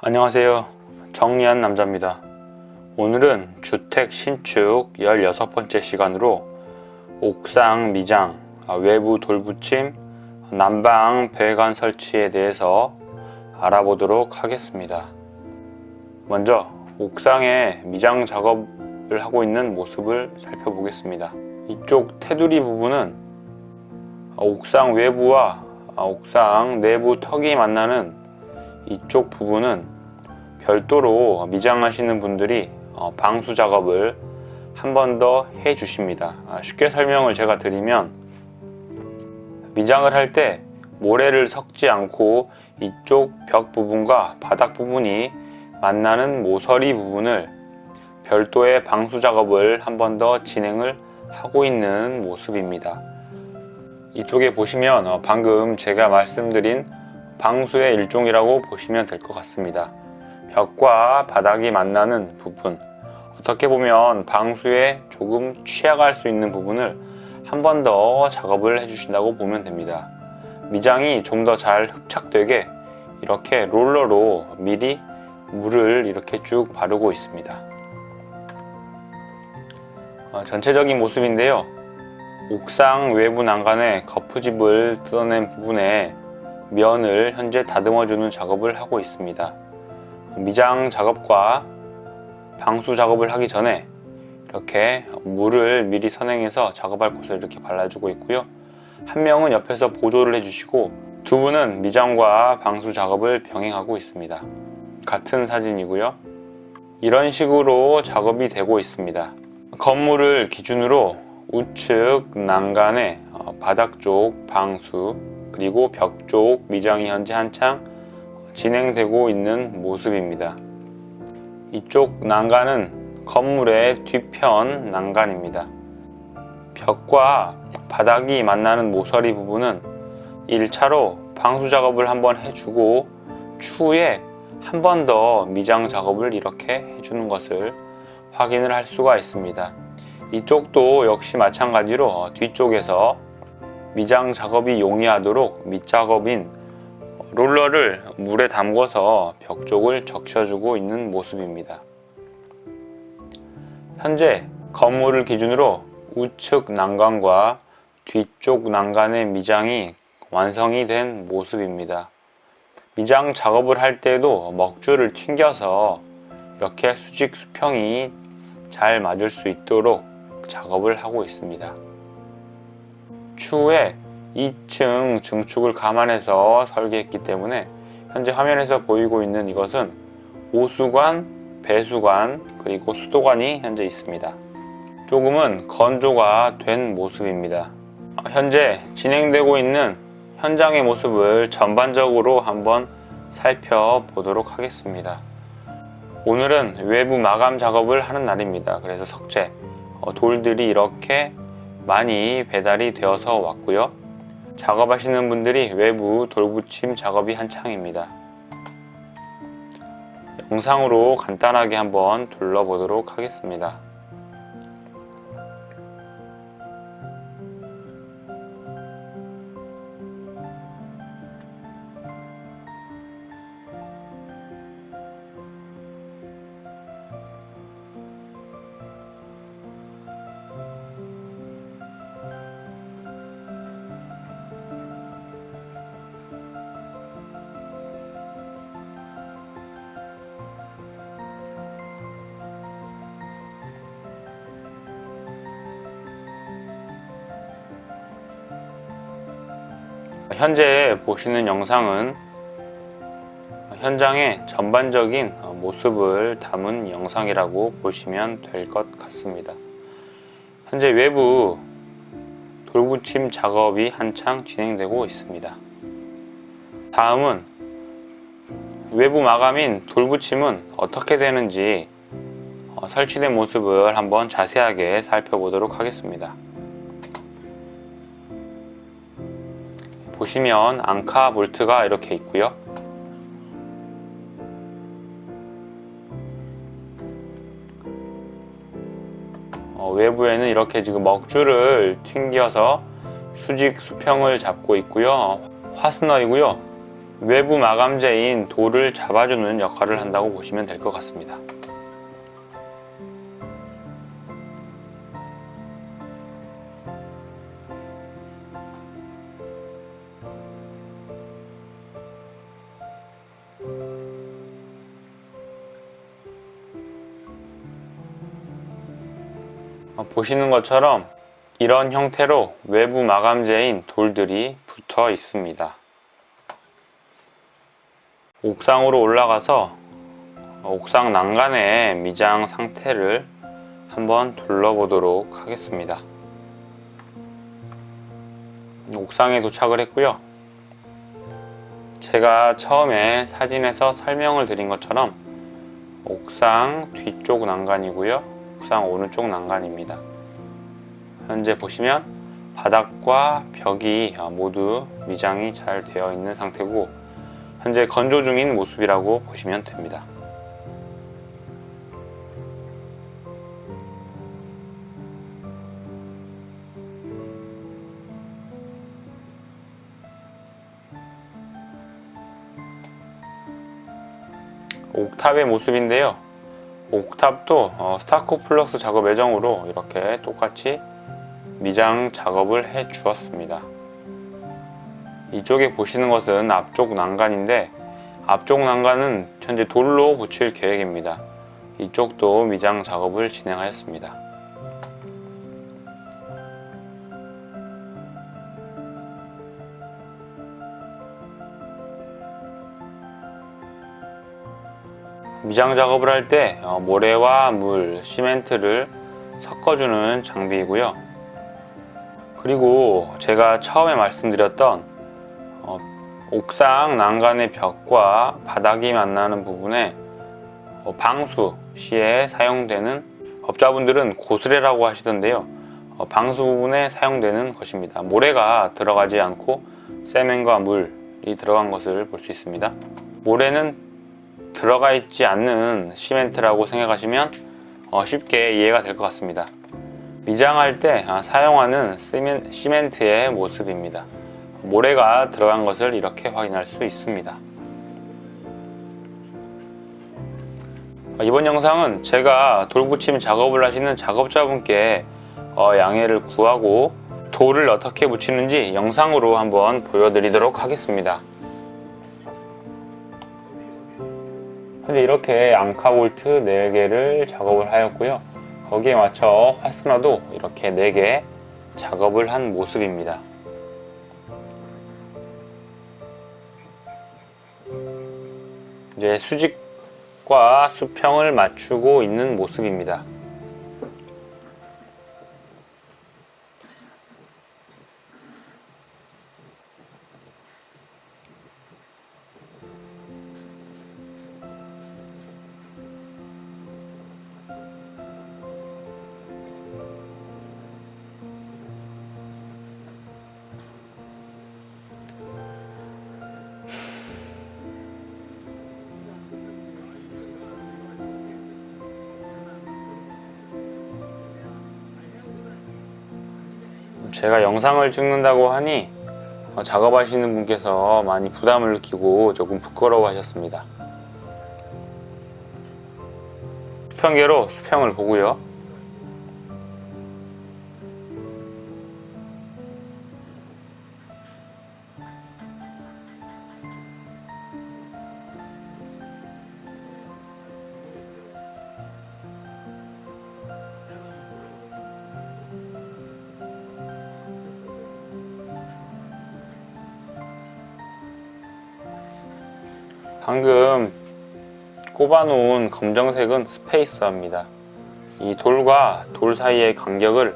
안녕하세요. 정리한 남자입니다. 오늘은 주택 신축 16번째 시간으로 옥상 미장, 아, 외부 돌붙임, 난방 배관 설치에 대해서 알아보도록 하겠습니다. 먼저 옥상에 미장 작업을 하고 있는 모습을 살펴보겠습니다. 이쪽 테두리 부분은 옥상 외부와 옥상 내부 턱이 만나는 이쪽 부분은 별도로 미장하시는 분들이 어, 방수 작업을 한 번 더 해 주십니다. 아, 쉽게 설명을 제가 드리면 미장을 할 때 모래를 섞지 않고 이쪽 벽 부분과 바닥 부분이 만나는 모서리 부분을 별도의 방수 작업을 한 번 더 진행을 하고 있는 모습입니다. 이쪽에 보시면 어, 방금 제가 말씀드린 방수의 일종이라고 보시면 될 것 같습니다. 벽과 바닥이 만나는 부분, 어떻게 보면 방수에 조금 취약할 수 있는 부분을 한 번 더 작업을 해주신다고 보면 됩니다. 미장이 좀 더 잘 흡착되게 이렇게 롤러로 미리 물을 이렇게 쭉 바르고 있습니다. 어, 전체적인 모습인데요. 옥상 외부 난간에 거푸집을 뜯어낸 부분에 면을 현재 다듬어주는 작업을 하고 있습니다. 미장 작업과 방수 작업을 하기 전에 이렇게 물을 미리 선행해서 작업할 곳을 이렇게 발라주고 있고요. 한 명은 옆에서 보조를 해주시고 두 분은 미장과 방수 작업을 병행하고 있습니다. 같은 사진이고요. 이런 식으로 작업이 되고 있습니다. 건물을 기준으로 우측 난간에 어, 바닥 쪽 방수 그리고 벽 쪽 미장이 현재 한창 진행되고 있는 모습입니다. 이쪽 난간은 건물의 뒤편 난간입니다. 벽과 바닥이 만나는 모서리 부분은 1차로 방수 작업을 한번 해주고 추후에 한 번 더 미장 작업을 이렇게 해주는 것을 확인을 할 수가 있습니다. 이쪽도 역시 마찬가지로 뒤쪽에서 미장 작업이 용이하도록 밑작업인 롤러를 물에 담궈서 벽 쪽을 적셔주고 있는 모습입니다. 현재 건물을 기준으로 우측 난간과 뒤쪽 난간의 미장이 완성이 된 모습입니다. 미장 작업을 할 때도 먹줄을 튕겨서 이렇게 수직 수평이 잘 맞을 수 있도록 작업을 하고 있습니다. 추후에 2층 증축을 감안해서 설계했기 때문에 현재 화면에서 보이고 있는 이것은 오수관, 배수관, 그리고 수도관이 현재 있습니다. 조금은 건조가 된 모습입니다. 현재 진행되고 있는 현장의 모습을 전반적으로 한번 살펴보도록 하겠습니다. 오늘은 외부 마감 작업을 하는 날입니다. 그래서 석재, 어, 돌들이 이렇게 많이 배달이 되어서 왔고요. 작업하시는 분들이 외부 돌붙임 작업이 한창입니다. 영상으로 간단하게 한번 둘러보도록 하겠습니다. 현재 보시는 영상은 현장의 전반적인 모습을 담은 영상이라고 보시면 될 것 같습니다. 현재 외부 돌붙임 작업이 한창 진행되고 있습니다. 다음은 외부 마감인 돌붙임은 어떻게 되는지 어, 설치된 모습을 한번 자세하게 살펴보도록 하겠습니다. 보시면 앙카 볼트가 이렇게 있고요. 어, 외부에는 이렇게 지금 먹줄을 튕겨서 수직 수평을 잡고 있고요. 화스너이고요. 외부 마감재인 돌을 잡아주는 역할을 한다고 보시면 될 것 같습니다. 보시는 것처럼 이런 형태로 외부 마감재인 돌들이 붙어 있습니다. 옥상으로 올라가서 옥상 난간의 미장 상태를 한번 둘러보도록 하겠습니다. 옥상에 도착을 했고요. 제가 처음에 사진에서 설명을 드린 것처럼 옥상 뒤쪽 난간이고요. 옥상 오른쪽 난간입니다. 현재 보시면 바닥과 벽이 모두 미장이 잘 되어 있는 상태고 현재 건조 중인 모습이라고 보시면 됩니다. 옥탑의 모습인데요. 옥탑도 어, 스타코 플러스 작업 예정으로 이렇게 똑같이 미장 작업을 해 주었습니다. 이쪽에 보시는 것은 앞쪽 난간인데 앞쪽 난간은 현재 돌로 붙일 계획입니다. 이쪽도 미장 작업을 진행하였습니다. 미장 작업을 할때 어, 모래와 물, 시멘트를 섞어주는 장비이고요. 그리고 제가 처음에 말씀드렸던 어, 옥상 난간의 벽과 바닥이 만나는 부분에 어, 방수 시에 사용되는 업자분들은 고스레라고 하시던데요. 어, 방수 부분에 사용되는 것입니다. 모래가 들어가지 않고 세면과 물이 들어간 것을 볼 수 있습니다. 모래는 들어가 있지 않는 시멘트라고 생각하시면 어, 쉽게 이해가 될 것 같습니다. 미장할 때 아, 사용하는 시멘- 시멘트의 모습입니다. 모래가 들어간 것을 이렇게 확인할 수 있습니다. 어, 이번 영상은 제가 돌붙임 작업을 하시는 작업자분께 어, 양해를 구하고 돌을 어떻게 붙이는지 영상으로 한번 보여드리도록 하겠습니다. 현재 이렇게 앙카 볼트 4개를 작업을 하였고요. 거기에 맞춰 화스너도 이렇게 4개 작업을 한 모습입니다. 이제 수직과 수평을 맞추고 있는 모습입니다. 제가 영상을 찍는다고 하니 어, 작업하시는 분께서 많이 부담을 느끼고 조금 부끄러워 하셨습니다. 수평계로 수평을 보고요. 방금 꼽아놓은 검정색은 스페이서입니다. 이 돌과 돌 사이의 간격을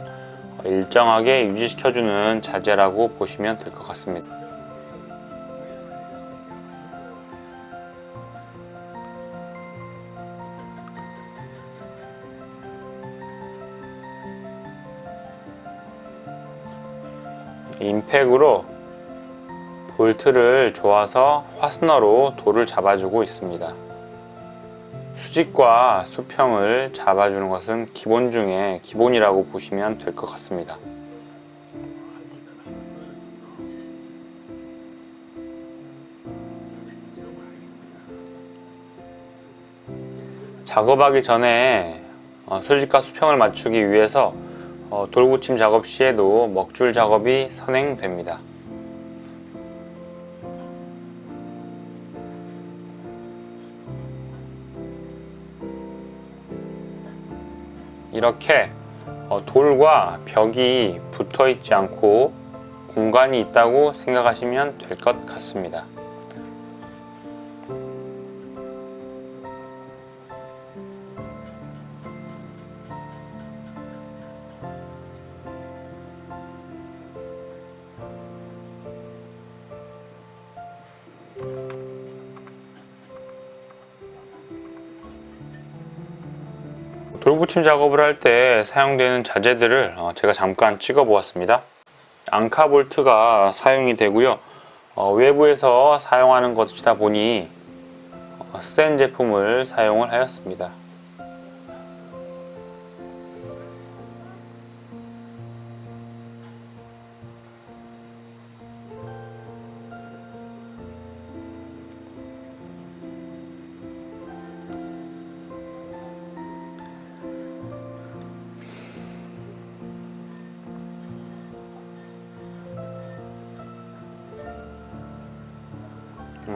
일정하게 유지시켜주는 자재라고 보시면 될 것 같습니다. 임팩으로 볼트를 조아서 화스너로 돌을 잡아주고 있습니다. 수직과 수평을 잡아주는 것은 기본 중에 기본이라고 보시면 될 것 같습니다. 작업하기 전에 어, 수직과 수평을 맞추기 위해서 어, 돌 붙임 작업 시에도 먹줄 작업이 선행됩니다. 이렇게 어, 돌과 벽이 붙어 있지 않고 공간이 있다고 생각하시면 될 것 같습니다. 돌붙임 작업을 할 때 사용되는 자재들을 어, 제가 잠깐 찍어 보았습니다. 앙카 볼트가 사용이 되고요. 어, 외부에서 사용하는 것이다 보니 어, 스텐 제품을 사용을 하였습니다.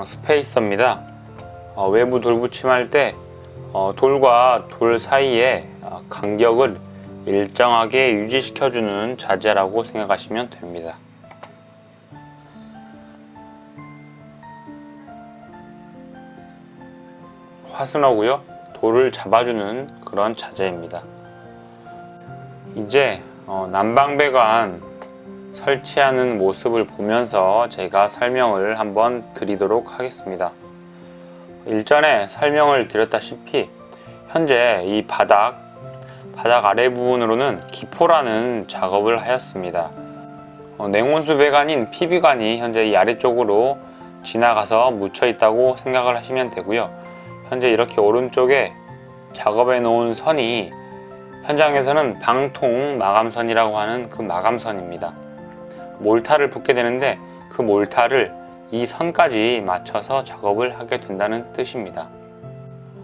스페이서입니다. 어, 외부 돌붙임할 때 어, 돌과 돌 사이에 어, 간격을 일정하게 유지시켜주는 자재라고 생각하시면 됩니다. 화승하고요 돌을 잡아주는 그런 자재입니다. 이제 어, 난방배관 설치하는 모습을 보면서 제가 설명을 한번 드리도록 하겠습니다. 일전에 설명을 드렸다시피 현재 이 바닥 바닥 아래 부분으로는 기포라는 작업을 하였습니다. 어, 냉온수 배관인 PB관이 현재 이 아래쪽으로 지나가서 묻혀 있다고 생각을 하시면 되고요. 현재 이렇게 오른쪽에 작업해 놓은 선이 현장에서는 방통 마감선이라고 하는 그 마감선입니다. 몰타를 붓게 되는데 그 몰타를 이 선까지 맞춰서 작업을 하게 된다는 뜻입니다.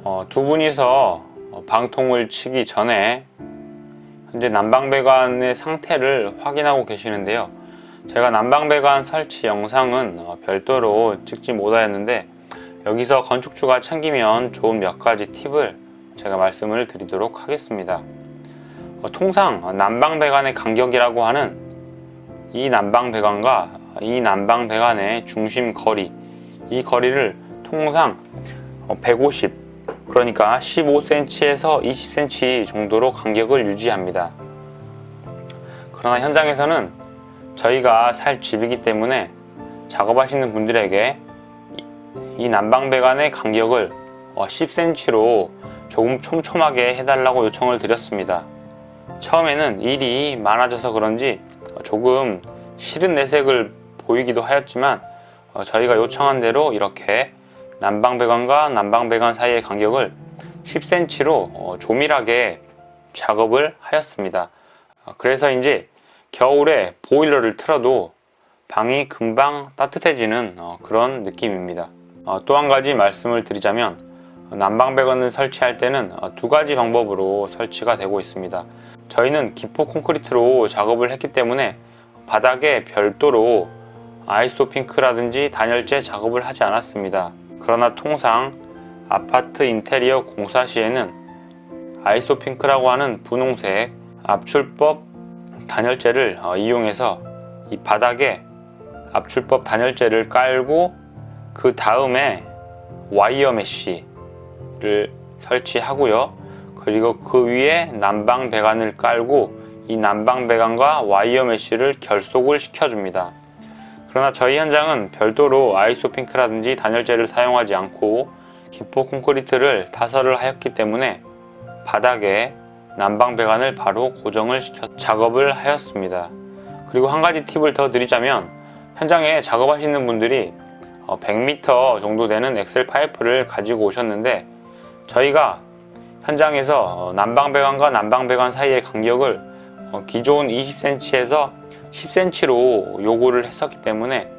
어, 두 분이서 어, 방통을 치기 전에 현재 난방배관의 상태를 확인하고 계시는데요. 제가 난방배관 설치 영상은 어, 별도로 찍지 못하였는데 여기서 건축주가 챙기면 좋은 몇 가지 팁을 제가 말씀을 드리도록 하겠습니다. 어, 통상 난방배관의 간격이라고 하는 이 난방 배관과 이 난방 배관의 중심 거리 이 거리를 통상 150 그러니까 15cm에서 20cm 정도로 간격을 유지합니다. 그러나 현장에서는 저희가 살 집이기 때문에 작업하시는 분들에게 이 난방 배관의 간격을 10cm로 조금 촘촘하게 해달라고 요청을 드렸습니다. 처음에는 일이 많아져서 그런지 조금 싫은 내색을 보이기도 하였지만 어, 저희가 요청한 대로 이렇게 난방배관과 난방배관 사이의 간격을 10cm로 어, 조밀하게 작업을 하였습니다. 어, 그래서 이제 겨울에 보일러를 틀어도 방이 금방 따뜻해지는 어, 그런 느낌입니다. 어, 또한 가지 말씀을 드리자면 어, 난방배관을 설치할 때는 어, 두 가지 방법으로 설치가 되고 있습니다. 저희는 기포 콘크리트로 작업을 했기 때문에 바닥에 별도로 아이소핑크라든지 단열재 작업을 하지 않았습니다. 그러나 통상 아파트 인테리어 공사 시에는 아이소핑크라고 하는 분홍색 압출법 단열재를 어, 이용해서 이 바닥에 압출법 단열재를 깔고 그 다음에 와이어 메쉬 를 설치하고요. 그리고 그 위에 난방 배관을 깔고 이 난방 배관과 와이어 메쉬를 결속을 시켜줍니다. 그러나 저희 현장은 별도로 아이소핑크라든지 단열재를 사용하지 않고 기포 콘크리트를 타설을 하였기 때문에 바닥에 난방 배관을 바로 고정을 시켜 작업을 하였습니다. 그리고 한 가지 팁을 더 드리자면 현장에 작업하시는 분들이 100m 정도 되는 엑셀 파이프를 가지고 오셨는데 저희가 현장에서 난방 배관과 난방 배관 사이의 간격을 어, 기존 20cm에서 10cm로 요구를 했었기 때문에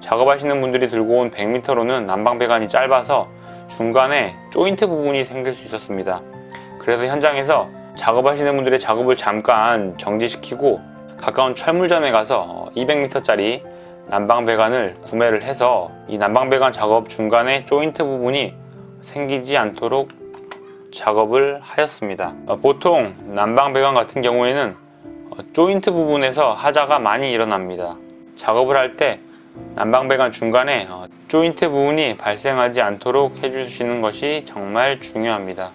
작업하시는 분들이 들고 온 100m로는 난방 배관이 짧아서 중간에 조인트 부분이 생길 수 있었습니다. 그래서 현장에서 작업하시는 분들의 작업을 잠깐 정지시키고 가까운 철물점에 가서 200m짜리 난방 배관을 구매를 해서 이 난방 배관 작업 중간에 조인트 부분이 생기지 않도록 작업을 하였습니다. 어, 보통 난방 배관 같은 경우에는 어, 조인트 부분에서 하자가 많이 일어납니다. 작업을 할 때 난방 배관 중간에 어, 조인트 부분이 발생하지 않도록 해주시는 것이 정말 중요합니다.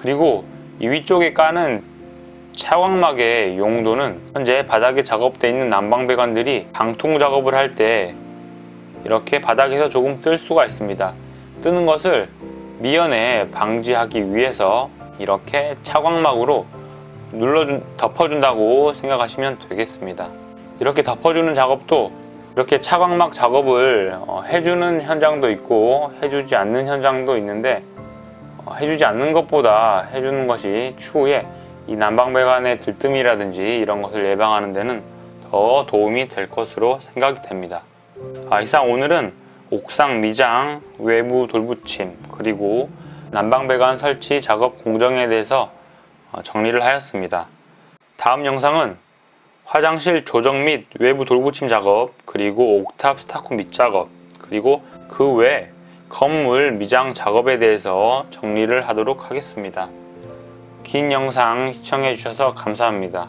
그리고 이 위쪽에 까는 차광막의 용도는 현재 바닥에 작업되어 있는 난방 배관들이 방통 작업을 할 때 이렇게 바닥에서 조금 뜰 수가 있습니다. 뜨는 것을 미연에 방지하기 위해서 이렇게 차광막으로 눌러준 덮어준다고 생각하시면 되겠습니다. 이렇게 덮어주는 작업도 이렇게 차광막 작업을 어, 해주는 현장도 있고 해주지 않는 현장도 있는데 어, 해주지 않는 것보다 해주는 것이 추후에 이 난방배관의 들뜸이라든지 이런 것을 예방하는 데는 더 도움이 될 것으로 생각이 됩니다. 아, 이상 오늘은 옥상 미장, 외부 돌붙임, 그리고 난방배관 설치 작업 공정에 대해서 어, 정리를 하였습니다. 다음 영상은 화장실 조정 및 외부 돌붙임 작업, 그리고 옥탑 스타코 밑 작업, 그리고 그 외 건물 미장 작업에 대해서 정리를 하도록 하겠습니다. 긴 영상 시청해 주셔서 감사합니다.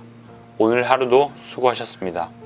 오늘 하루도 수고하셨습니다.